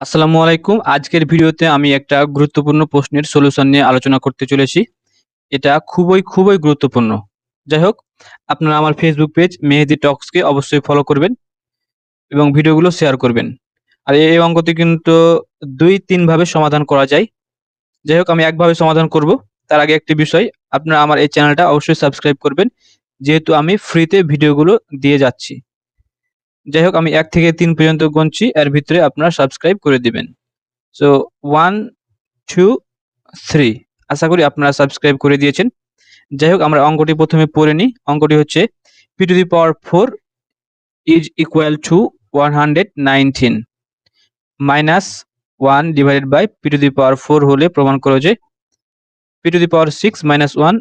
আসসালামু আলাইকুম। আজকের ভিডিওতে আমি একটা গুরুত্বপূর্ণ প্রশ্নের সলিউশন নিয়ে আলোচনা করতে চলেছি। এটা খুবই খুবই গুরুত্বপূর্ণ। যাই হোক, আপনারা আমার ফেসবুক পেজ মেহেদি টক্সকে অবশ্যই ফলো করবেন এবং ভিডিওগুলো শেয়ার করবেন। আর এই অঙ্কটি কিন্তু দুই, তিন ভাবে সমাধান করা যায়। যাই হোক, আমি একভাবে সমাধান করব। তার আগে একটি বিষয়, আপনারা আমার এই চ্যানেলটা অবশ্যই সাবস্ক্রাইব করবেন। যেহেতু আমি ফ্রিতে ভিডিওগুলো দিয়ে যাচ্ছি। যাই হোক আমি এক থেকে তিন পর্যন্ত গুনছি, এর ভিতরে আপনারা সাবস্ক্রাইব করে দিবেন। সো ওয়ান টু থ্রি আশা করি আপনারা সাবস্ক্রাইব করে দিয়েছেন। যাই হোক আমরা অঙ্কটি প্রথমে পড়ে নিই। অঙ্কটি হচ্ছে P to the power four is equal to one hundred nineteen minus one divided by P to the power four হলে প্রমাণ করো যে P to the power six minus one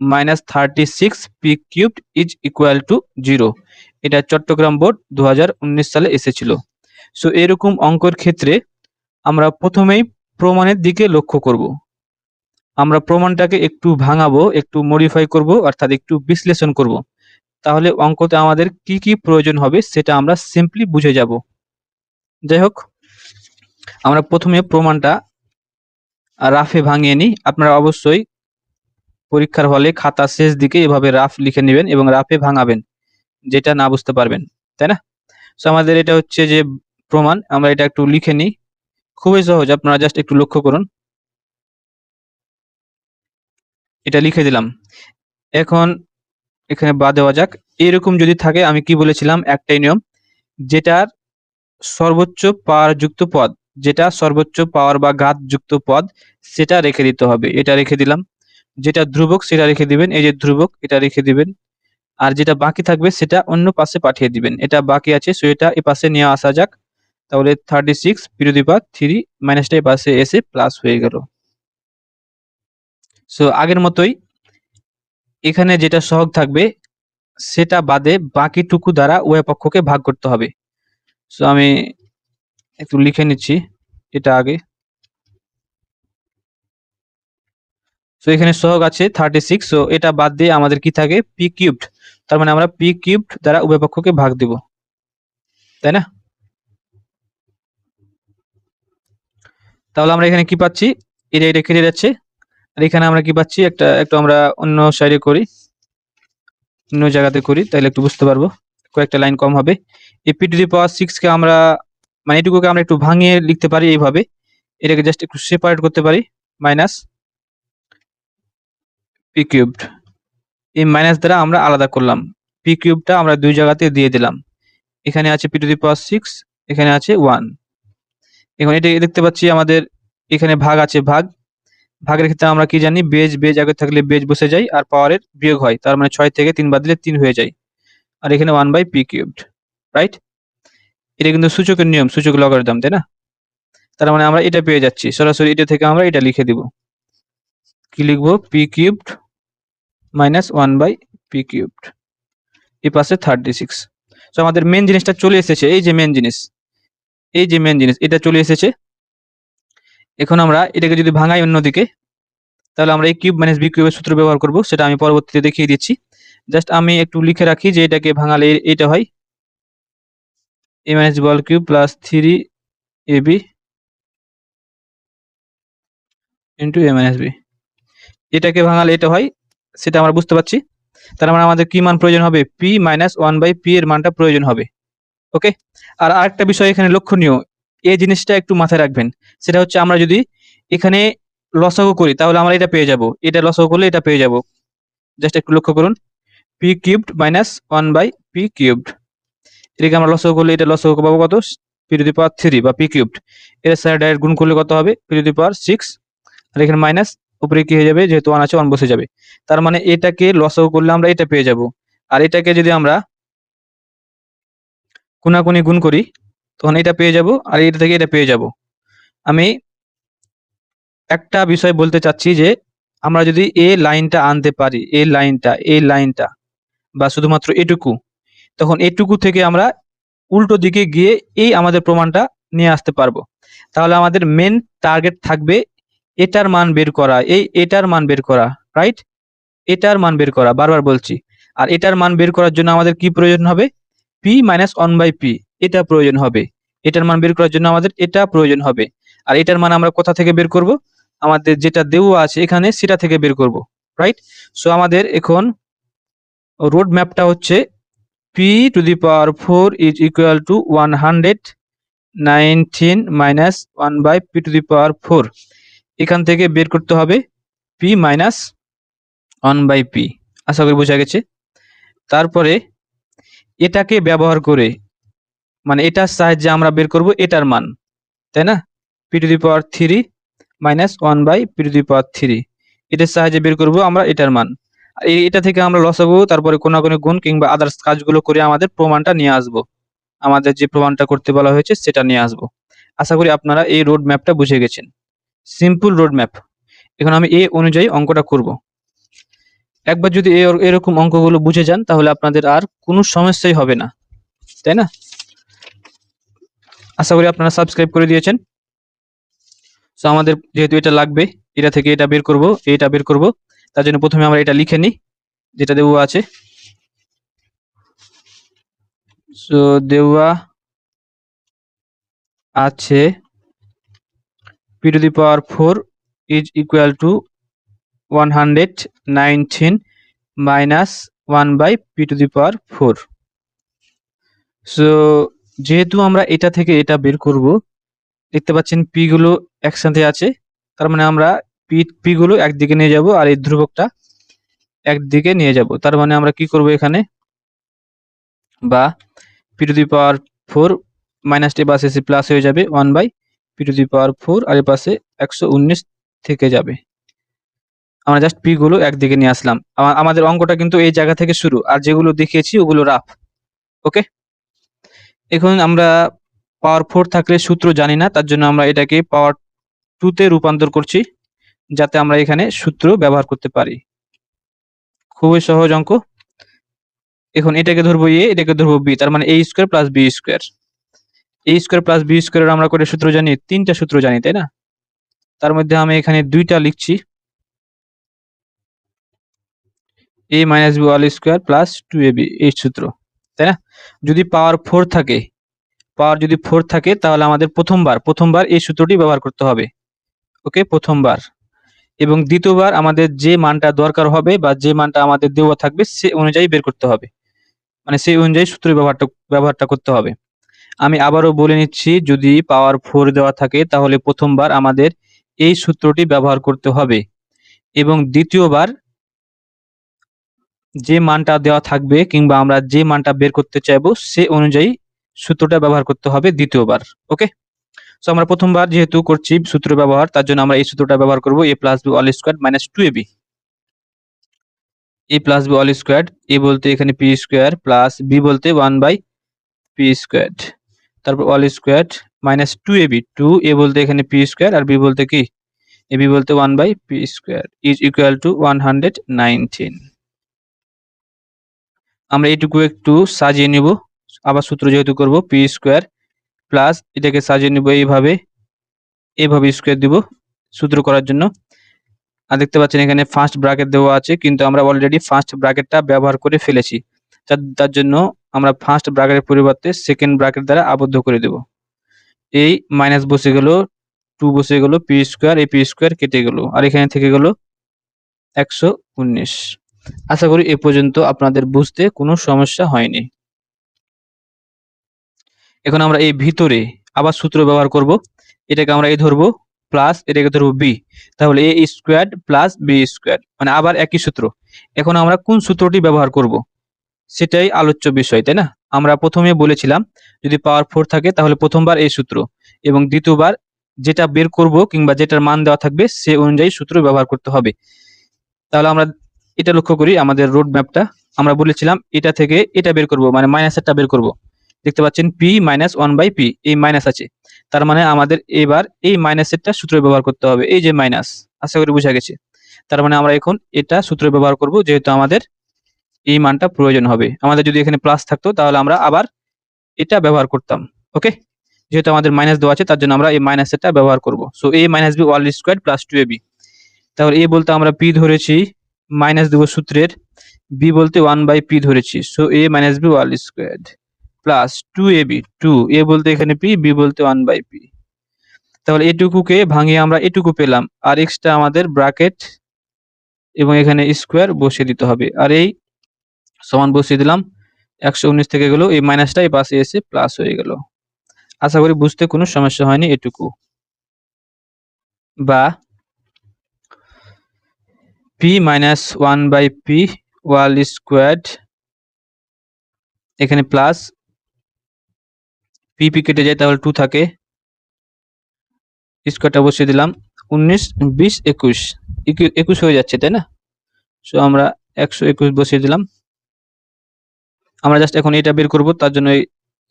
minus thirty six P cubed is equal to zero এটা Chittagong board দু হাজার উনিশ সালে এসেছিল। সো এরকম অঙ্কের ক্ষেত্রে আমরা প্রথমেই প্রমাণের দিকে লক্ষ্য করব। আমরা প্রমাণটাকে একটু ভাঙাবো, একটু মডিফাই করব, অর্থাৎ একটু বিশ্লেষণ করব। তাহলে অঙ্কতে আমাদের কি কি প্রয়োজন হবে সেটা আমরা সিম্পলি বুঝে যাব। যাই হোক, আমরা প্রথমে প্রমাণটা রাফে ভাঙিয়ে নিই। আপনারা অবশ্যই পরীক্ষার হলে খাতা শেষ দিকে এভাবে রাফ লিখে নেবেন এবং রাফে ভাঙাবেন। যেটা না বুঝতে পারবেন, তাই না? সো আমাদের এটা হচ্ছে যে প্রমাণ, আমরা এটা একটু লিখে নিই। খুবই সহজ, আপনারা জাস্ট একটু লক্ষ্য করুন। এটা লিখে দিলাম। এখন এখানে বাদ দেওয়া যাক। এরকম যদি থাকে, আমি কি বলেছিলাম? একটাই নিয়ম, যেটার সর্বোচ্চ পাওয়ার যুক্ত পদ, যেটা সর্বোচ্চ পাওয়ার বা ঘাত যুক্ত পদ, সেটা রেখে দিতে হবে। এটা রেখে দিলাম। যেটা ধ্রুবক, সেটা রেখে দিবেন। এই যে ধ্রুবক, এটা রেখে দিবেন। আর যেটা বাকি থাকবে সেটা অন্য পাশে পাঠিয়ে দিবেন। এটা বাকি আছে সো এটা এ পাশে নিয়ে আসা যাক। তাহলে থার্টি সিক্স বিরোধীপাত থ্রি মাইনাসটা এ পাশে এসে প্লাস হয়ে গেল। সো আগের মতোই এখানে যেটা সহগ থাকবে, সেটা বাদে বাকিটুকু দ্বারা উভয় পক্ষকে ভাগ করতে হবে। সো আমি একটু লিখে নিচ্ছি এটা আগে। সো এখানে সহগ আছে থার্টি সিক্স সো এটা বাদ দিয়ে আমাদের কি থাকে? পি কিউবড তার মানে আমরা পি কিউবড দ্বারা উভয় পক্ষকে ভাগ দিব। তাই না? তাহলে আমরা এখানে কি পাচ্ছি? এটা এটা কেটে যাচ্ছে। আর এখানে আমরা কি পাচ্ছি? একটা, একটু আমরা অন্য সাইডে করি। অন্য জায়গাতে করি, তাহলে একটু বুঝতে পারব। কয়েকটা লাইন কম হবে। এই পি টু দি পাওয়ার সিক্সকে আমরা মানে এটুকুকে আমরা একটু ভাঙিয়ে লিখতে পারি এইভাবে। এটাকে জাস্ট একটু সেপারেট করতে পারি। মাইনাস পি কিউবড এই মাইনাস দ্বারা আমরা আলাদা করলাম। পি কিউবটা আমরা দুই জায়গাতে দিয়ে দিলাম। এখানে আছে P to the power six এখানে আছে ওয়ান এখন এটা দেখতে পাচ্ছি আমাদের এখানে ভাগ আছে ভাগ। ভাগের ক্ষেত্রে আমরা কি জানি বেজ বেজ আগে থাকলে বেজ বসে যায় আর পাওয়ারের বিয়োগ হয়। তার মানে ছয় থেকে তিন বাদ দিলে তিন হয়ে যায়। আর এখানে one by P cubed right এটা কিন্তু সূচকের নিয়ম, সূচক লগারিদম তাই না? তার মানে আমরা এটা পেয়ে যাচ্ছি। সরাসরি এটা থেকে আমরা এটা লিখে দিব। কি লিখব? P cubed minus one by P cubed এই পাশে থার্টি সিক্স তো আমাদের মেন জিনিসটা চলে এসেছে, এই যে মেন জিনিস, এই যে মেন জিনিস, এটা চলে এসেছে। এখন আমরা এটাকে যদি ভাঙাই অন্যদিকে, তাহলে আমরা এই কিউব মাইনাস বি কিউবের সূত্র ব্যবহার করব, সেটা আমি পরবর্তীতে দেখিয়ে দিচ্ছি। জাস্ট আমি একটু লিখে রাখি যে এটাকে ভাঙালে এ- এটা হয়। A minus whole cube plus three A B into A minus B এটাকে ভাঙালে এটা হয় সেটা আমরা বুঝতে পারছি। তার মানে আমাদের কি মান প্রয়োজন হবে? P minus one by P এর মানটা প্রয়োজন হবে। ওকে আর আরেকটা বিষয় এখানে লক্ষণীয়, এই জিনিসটা একটু মাথায় রাখবেন। সেটা হচ্ছে আমরা যদি এখানে লসাগু করি, তাহলে আমরা এটা পেয়ে যাব। এটা লসাগু করলে এটা পেয়ে যাব। জাস্ট একটু লক্ষ্য করুন। P cubed minus one by P cubed এটাকে আমরা লসাগু করলে এটা লসাগু পাবো কত? P to the power three বা পি কিউবড এর স্যার ডাইরেক্ট গুণ করলে কত হবে? P to the power six আর এখানে মাইনাস উপরে কি হয়ে যাবে? যেহেতু ওয়ান আছে ওয়ান বসে যাবে। তার মানে এটাকে লসাগু করলে আমরা এটা পেয়ে যাব। আর এটাকে যদি আমরা কোনাকুনি গুণ করি, তখন এটা পেয়ে যাব আর এটা থেকে এটা পেয়ে যাব। আমি একটা বিষয় বলতে চাচ্ছি যে, আমরা যদি এ লাইনটা আনতে পারি, এ লাইনটা এ লাইনটা, বা শুধুমাত্র এটুকু, তখন এটুকু থেকে আমরা উল্টো দিকে গিয়ে এই আমাদের প্রমাণটা নিয়ে আসতে পারব। তাহলে আমাদের মেন টার্গেট থাকবে এটার মান বের করা, এই এটার মান বের করা রাইট এটার মান বের করা, বারবার বলছি। আর এটার মান বের করার জন্য আমাদের কি প্রয়োজন হবে? P minus one by P এটা প্রয়োজন হবে। এটার মান বের করার জন্য আমাদের এটা প্রয়োজন হবে। আর এটার মান আমরা কোথা থেকে বের করব? আমাদের যেটা দেওয়া আছে এখানে সেটা থেকে বের করব রাইট সো আমাদের এখন রোড ম্যাপটা হচ্ছে P to the power four is equal to one hundred nineteen minus one by P to the power four এখান থেকে বের করতে হবে P minus one by P আশা করি বোঝা গেছে। তারপরে এটাকে ব্যবহার করে মানে এটার সাহায্যে আমরা বের করব এটার মান, তাই না? P to the power three minus one by P to the power three এটার সাহায্যে বের করব আমরা এটার মান। এটা থেকে আমরা লসাগু তারপরে কোনো কোনো গুণ কিংবা আদার্স কাজগুলো করে আমাদের প্রমাণটা নিয়ে আসব। আমাদের যে প্রমাণটা করতে বলা হয়েছে, সেটা নিয়ে আসব। আশা করি আপনারা এই রোড ম্যাপটা বুঝে গেছেন। সিম্পল রোড ম্যাপ এখন আমি এ অনুযায়ী অঙ্কটা করব। একবার যদি এরকম অঙ্কগুলো বুঝে যান, তাহলে আপনাদের আর কোনো সমস্যাই হবে না। তাই না? আশা করি আপনারা সাবস্ক্রাইব করে দিয়েছেন। সো আমাদের যেহেতু এটা লাগবে, এটা থেকে এটা বের করব, এটা বের করব। তার জন্য প্রথমে আমরা এটা লিখে নিই, যেটা দেওয়া আছে। সো দেওয়া আছে the power four is equal to one hundred nineteen minus one by P to the power four so যেহেতু আমরা এটা থেকে এটা বের করব, দেখতে পাচ্ছেন পি গুলো একসাথে আছে, তার মানে আমরা পি পি গুলো একদিকে নিয়ে যাব আর এই ধ্রুবকটা একদিকে নিয়ে যাব। তার মানে আমরা কি করব এখানে? বা P to the power four minus টি পাশে এসে প্লাস হয়ে যাবে one by P to the power four আর এ পাশে একশো উনিশ থেকে যাবে। আমরা জাস্ট পি গুলো একদিকে নিয়ে আসলাম। আমাদের অঙ্কটা কিন্তু এই জায়গা থেকে শুরু। আর যেগুলো দেখিয়েছি ওগুলো রাফ ওকে এখন আমরা পাওয়ার ফোর থাকলে সূত্র জানি না, তার জন্য আমরা এটাকে পাওয়ার টুতে রূপান্তর করছি, যাতে আমরা এখানে সূত্র ব্যবহার করতে পারি। খুবই সহজ অঙ্ক। এখন এটাকে ধরবো এ এটাকে ধরবো বি তার মানে A square plus B square A square plus B square আমরা করে সূত্র জানি, তিনটা সূত্র জানি, তাই না? তার মধ্যে আমি এখানে দুইটা লিখছি। A minus B whole square plus two A B এই সূত্র, তাই না? যদি পাওয়ার ফোর থাকে পাওয়ার যদি ফোর থাকে, তাহলে আমাদের প্রথমবার প্রথমবার এই সূত্রটি ব্যবহার করতে হবে। ওকে, প্রথমবার। এবং দ্বিতীয়বার আমাদের যে মানটা দরকার হবে বা যে মানটা আমাদের দেওয়া থাকবে, সে অনুযায়ী বের করতে হবে। মানে সেই অনুযায়ী সূত্র ব্যবহারটা ব্যবহারটা করতে হবে। আমি আবারও বলে নিচ্ছি, যদি পাওয়ার ফোর দেওয়া থাকে, তাহলে প্রথমবার আমাদের এই সূত্রটি ব্যবহার করতে হবে। এবং দ্বিতীয়বার যে মানটা দেওয়া থাকবে কিংবা আমরা যে মানটা বের করতে চাইব, সে অনুযায়ী সূত্রটা ব্যবহার করতে হবে দ্বিতীয়বার ওকে সো আমরা প্রথমবার যেহেতু করছি সূত্র ব্যবহার, তার জন্য আমরা এই সূত্রটা ব্যবহার করব A plus B whole square minus two A B A plus B whole square A বলতে এখানে পি স্কোয়ার প্লাস বি বলতে ওয়ান বাই পি স্কোয়ার তারপর whole square minus two A B two A বলতে এখানে P square আর B বলতে কি? A B বলতে one by P square is equal to one hundred nineteen আমরা এইটুকু একটু সাজিয়ে নিব। আবার সূত্র যেহেতু করব পি স্কোয়ার প্লাস এটাকে সাজিয়ে নিব এইভাবে এইভাবে স্কোয়ার দিব সূত্র করার জন্য। আর দেখতে পাচ্ছেন এখানে ফার্স্ট ব্র্যাকেট দেওয়া আছে, কিন্তু আমরা অলরেডি ফার্স্ট ব্র্যাকেটটা ব্যবহার করে ফেলেছি। তার জন্য আমরা ফার্স্ট ব্র্যাকেটের পরিবর্তে সেকেন্ড ব্র্যাকেট দ্বারা আবদ্ধ করে দেব। এই মাইনাস বসে গেল টু বসে গেল পি স্কোয়ার এই পি স্কোয়ার কেটে গেল। আর এখানে থেকে গেল একশো উনিশ। আশা করি এ পর্যন্ত আপনাদের বুঝতে কোনো সমস্যা হয়নি। এখন আমরা এই ভিতরে আবার সূত্র ব্যবহার করব। এটাকে আমরা এই ধরবো প্লাস এটাকে ধরবো বি তাহলে A square plus B square মানে আবার একই সূত্র। এখন আমরা কোন সূত্রটি ব্যবহার করব? সেটাই আলোচ্য বিষয়, তাই না? আমরা প্রথমে বলেছিলাম, যদি পাওয়ার ফোর থাকে তাহলে প্রথমবার এই সূত্র এবং দ্বিতীয়বার যেটা বের করব কিংবা যেটার মান দেওয়া থাকবে সে অনুযায়ী সূত্র ব্যবহার করতে হবে। তাহলে আমরা এটা লক্ষ্য করি আমাদের রোড ম্যাপটা আমরা বলেছিলাম এটা থেকে এটা বের করব মানে মাইনাসেরটা বের করব। দেখতে পাচ্ছেন P minus one by P এই মাইনাস আছে। তার মানে আমাদের এবার এই মাইনাসেরটা সূত্র ব্যবহার করতে হবে, এই যে মাইনাস আশা করি বুঝা গেছে। তার মানে আমরা এখন এটা সূত্র ব্যবহার করব যেহেতু আমাদের এই মানটা প্রয়োজন হবে। আমাদের যদি এখানে প্লাস থাকতো, তাহলে আমরা আবার এটা ব্যবহার করতাম ওকে যেহেতু আমাদের মাইনাস দেওয়া আছে, তার জন্য আমরা এই মাইনাস মাইনাসেরটা ব্যবহার করব। So A minus B whole square plus two A B তাহলে এ বলতে আমরা পি ধরেছি মাইনাস দেবো সূত্রের বি বলতে ওয়ান বাই পি ধরেছি। So A minus B whole square plus two A B two A বলতে এখানে পি বি বলতে ওয়ান বাই পি তাহলে এটুকুকে ভাঙিয়ে আমরা এটুকু পেলাম। আর এক্সট্রা আমাদের ব্রাকেট এবং এখানে স্কোয়ার বসিয়ে দিতে হবে। আর এই সমান বসিয়ে দিলাম। একশো উনিশ থেকে গেল, এই মাইনাসটা এই পাশে এসে প্লাস হয়ে গেল। আশা করি বুঝতে কোনো সমস্যা হয়নি এটুকু। বা P minus one by P whole squared এখানে প্লাস পি পি কেটে যায় তাহলে টু থাকে। স্কোয়ারটা বসিয়ে দিলাম, উনিশ, বিশ, একুশ। একু- একুশ হয়ে যাচ্ছে, তাই না? সো আমরা একশো একুশ বসিয়ে দিলাম। আমরা জাস্ট এখন এটা বের করব, তার জন্য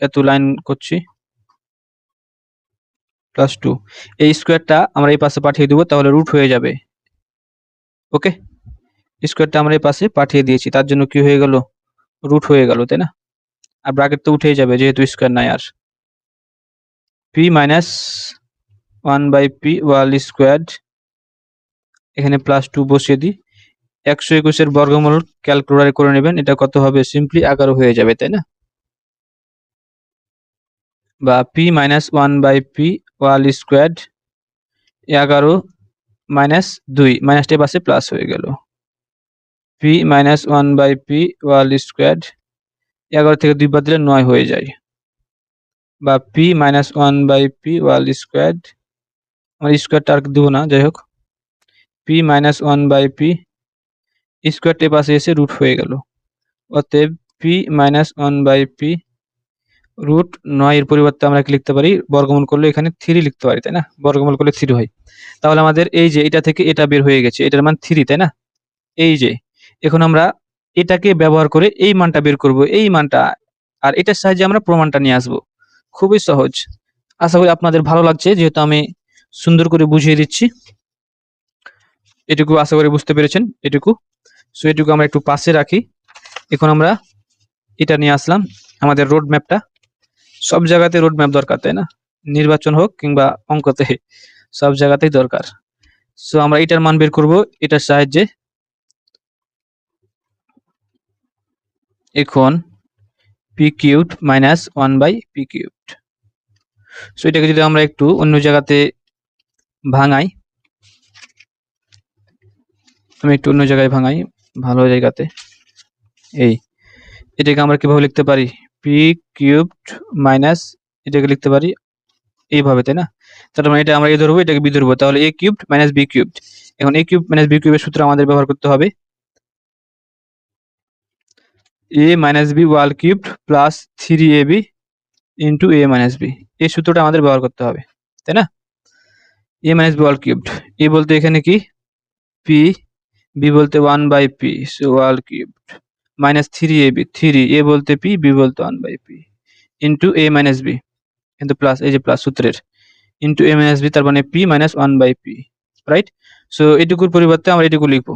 এত লাইন করছি। প্লাস টু এই স্কোয়ারটা আমরা এই পাশে পাঠিয়ে দেবো, তাহলে রুট হয়ে যাবে। ওকে স্কোয়ারটা আমরা এই পাশে পাঠিয়ে দিয়েছি, তার জন্য কি হয়ে গেল? রুট হয়ে গেল, তাই না? আর ব্র্যাকেট তো উঠেই যাবে, যেহেতু স্কোয়ার নাই আর। P minus one by P whole square এখানে প্লাস টু বসিয়ে দিই। একশো একুশের বর্গমূল ক্যালকুলেটারে করে নেবেন, এটা কত হবে? সিম্পলি এগারো হয়ে যাবে, তাই না? বা P minus one by P whole square এগারো মাইনাস দুই মাইনাসটা পাশে প্লাস হয়ে গেল। P minus one by P whole square এগারো থেকে দুই বাদ দিলে নয় হয়ে যায়। বা P minus one by P whole square আমার স্কোয়ারটা আর দেবো না, যাই হোক। P minus one by P স্কোয়ারটা পাশে এসে রুট হয়ে গেল। অতএব P minus one by P root নয়ের পরিবর্তে আমরা কি লিখতে পারি? বর্গমূল করলে এখানে থ্রি লিখতে পারি, তাই না? বর্গমূল করলে থ্রি হয়। তাহলে আমাদের এই যে এটা থেকে এটা বের হয়ে গেছে, এটার মান থ্রি তাই না? এই যে, এখন আমরা এটাকে ব্যবহার করে এই মানটা বের করব, এই মানটা, আর এটার সাহায্যে আমরা প্রমাণটা নিয়ে আসব। খুবই সহজ। আশা করি আপনাদের ভালো লাগছে, যেহেতু আমি সুন্দর করে বুঝিয়ে দিচ্ছি। এটুকু আশা করি বুঝতে পেরেছেন, এটুকু। সো এটুকু আমরা একটু পাশে রাখি। এখন আমরা এটা নিয়ে আসলাম আমাদের রোড ম্যাপটা সব জায়গাতে রোড ম্যাপ দরকার, তাই না? নির্বাচন হোক কিংবা অঙ্কতে, সব জায়গাতেই দরকার। সো আমরা এটার মান বের করব, এটার সাহায্যে। এখন P cubed minus one by P cubed so এটাকে যদি আমরা একটু অন্য জায়গাতে ভাঙাই আমি একটু অন্য জায়গায় ভাঙাই, ভালো জায়গাতে। এই, এটাকে আমরা কীভাবে লিখতে পারি? পি কিউবড মাইনাস এটাকে লিখতে পারি এইভাবে, তাই না? তার মানে এটা আমরা এ ধরবো, এটাকে বি ধরবো। তাহলে A cubed minus B cubed এখন এ কিউব মাইনাস বি কিউবের সূত্র আমাদের ব্যবহার করতে হবে। A minus B whole cubed plus three A B into A minus B এই সূত্রটা আমাদের ব্যবহার করতে হবে, তাই না? A minus B whole cubed A বলতে এখানে কি? পি বি বলতে one by P so whole cubed minus three A B three A বলতে পি বি বলতে one by P into A minus B কিন্তু প্লাস এই যে প্লাস সূত্রের। ইন্টু এ মাইনাস বি তার মানে P minus one by P right so এটুকুর পরিবর্তে আমরা এটুকু লিখব,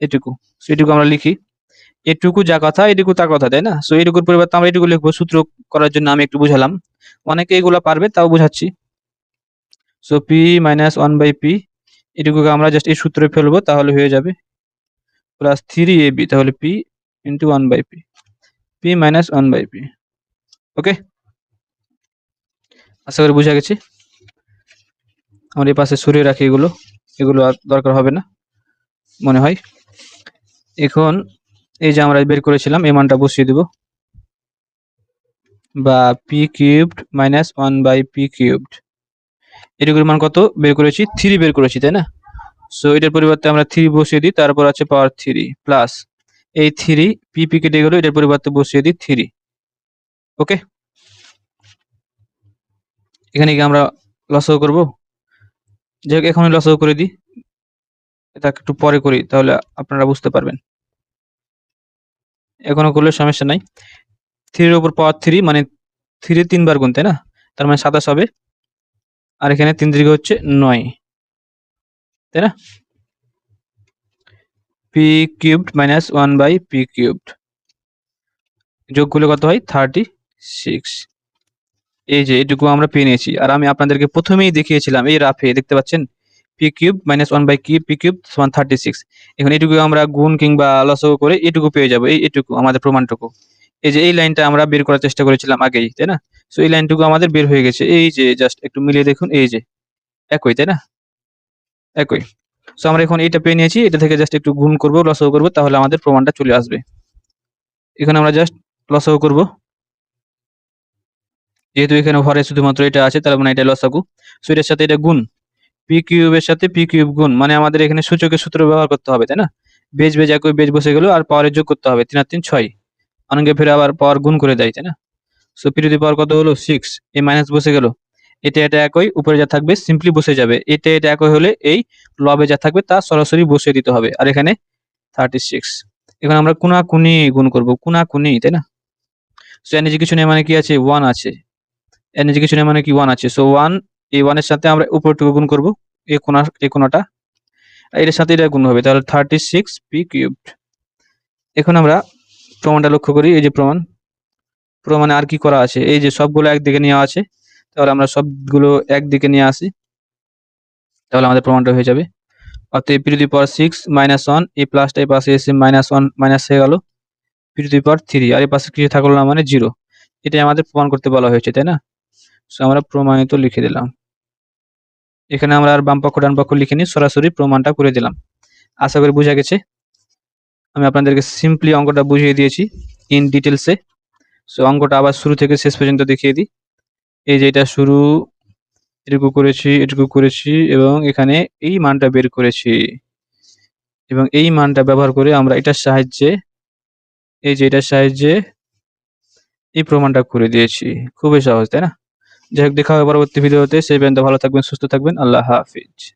এটুকু। সো এটুকু আমরা লিখি। এটুকু যা কথা, এটুকু তা কথা, তাই না? সো এটুকুর পরিবর্তে আমরা এটুকু লিখব, সূত্র করার জন্য আমি একটু বুঝালাম। অনেকে এগুলো পারবে, তাও বুঝাচ্ছি। So P minus one by P এটুকুকে আমরা জাস্ট এই সূত্রে ফেলব, তাহলে হয়ে যাবে প্লাস থ্রি এ বি তাহলে P into one by P P minus one by P okay আশা করি বুঝা গেছে? আমরা এই পাশে সরিয়ে রাখি এগুলো এগুলো আর দরকার হবে না, মনে হয়। এখন এই যে আমরা বের করেছিলাম, এই মানটা বসিয়ে দিব। বা P cubed minus one by P cubed এটুকুর মান কত? বের করেছি থ্রি বের করেছি, তাই না? সো এটার পরিবর্তে আমরা থ্রি বসিয়ে দিই, তারপর আছে পাওয়ার থ্রি প্লাস এই থ্রি পি পি কেটে গেল এটার পরিবর্তে বসিয়ে দিই থ্রি ওকে এখানে কি আমরা লসও করব। যাই হোক এখনই লসও করে দিই। এটা একটু পরে করি, তাহলে আপনারা বুঝতে পারবেন। এখনও করলে সমস্যা নাই। থ্রির উপর পাওয়ার থ্রি মানে থ্রি তিনবার গুণ, তাই না? তার মানে সাতাশ হবে। আর এখানে তিন দীর্ঘ হচ্ছে নয়। তাই না? P cubed minus one by P cubed যোগ করলে কত হয়? থার্টি সিক্স এই যে এটুকু আমরা পেয়ে নিয়েছি। আর আমি আপনাদেরকে প্রথমেই দেখিয়েছিলাম, এই রাফে, দেখতে পাচ্ছেন? P cube minus one by cube P cube সমান থার্টি সিক্স এখন এটুকু আমরা গুণ কিংবা লসও করে এটুকু পেয়ে যাব, এই এটুকু, আমাদের প্রমাণটুকু। এই যে এই লাইনটা আমরা বের করার চেষ্টা করেছিলাম আগেই, তাই না? সো এই লাইনটুকু আমাদের বের হয়ে গেছে। এই যে জাস্ট একটু মিলিয়ে দেখুন, এই যে, একই, তাই না? একই। সো আমরা এখন এইটা পেয়ে নিয়েছি, এটা থেকে জাস্ট একটু গুণ করব লসাগু করব, তাহলে আমাদের প্রমাণটা চলে আসবে। এখানে আমরা জাস্ট লসাগু করব। যেহেতু এখানে ঘরে শুধুমাত্র এটা আছে তার মানে এটা লসাগু সো এটার সাথে এটা গুণ। পি কিউবের সাথে পি কিউব গুণ মানে আমাদের এখানে সূচকের সূত্র ব্যবহার করতে হবে, তাই না? বেজ বেজ একই বেজ বসে গেল, আর পাওয়ারের যোগ করতে হবে, তিন আর তিন, ছয়। অনেকে ফের আবার পাওয়ার গুণ করে দেয়, তাই না? সো পিরিয়দি পাওয়ার কত হলো? সিক্স এই মাইনাস বসে গেল। এটা এটা একই, উপরে যা থাকবে সিম্পলি বসে যাবে। এটা এটা একই হলে এই লবে যা থাকবে তা সরাসরি বসিয়ে দিতে হবে। আর এখানে থার্টি সিক্স এখন আমরা কুনি গুণ করব। কুনি তাই না? সো নিচে কিছু নেই মানে কি আছে? ওয়ান আছে। নিচে কিছু নেই মানে কি? ওয়ান আছে। সো ওয়ান এই ওয়ানের সাথে আমরা উপরটুকু গুণ করব, এই কোনা, এই কোনাটা। এটার সাথে এটা গুণ হবে। তাহলে থার্টি সিক্স পি কিউবড এখন আমরা প্রমাণটা লক্ষ্য করি। এই যে প্রমাণ, প্রমাণে আর কি করা আছে? এই যে সবগুলো একদিকে নেওয়া আছে। তাহলে আমরা সবগুলো একদিকে নিয়ে আসি। তাহলে আমাদের প্রমাণটা হয়ে যাবে। অর্থাৎ P to the power six minus one, এই প্লাসটা এই পাশে এসে মাইনাস ওয়ান মাইনাস হয়ে গেল। P to the power three, আর এই পাশে কিছু থাকল না মানে জিরো। এটাই আমাদের প্রমাণ করতে বলা হয়েছে, তাই না? সো আমরা প্রমাণিত লিখে দিলাম। এখানে আমরা আর বাম পক্ষ লিখে নিই সরাসরি প্রমাণটা করে দিলাম। আশা করি বোঝা গেছে। আমি আপনাদেরকে সিম্পলি অঙ্কটা বুঝিয়ে দিয়েছি ইন ডিটেলসে সো অঙ্কটা আবার শুরু থেকে শেষ পর্যন্ত দেখিয়ে দিই। এই যে এটা শুরু, এটুকু করেছি এটুকু করেছি এবং এখানে এই মানটা বের করেছি। এবং এই মানটা ব্যবহার করে আমরা এটার সাহায্যে, এই যে এটার সাহায্যে এই প্রমাণটা করে দিয়েছি। খুবই সহজ, তাই না? যাই হোক, দেখা হবে পরবর্তী ভিডিওতে। সেই পর্যন্ত ভালো থাকবেন, সুস্থ থাকবেন। আল্লাহ হাফিজ।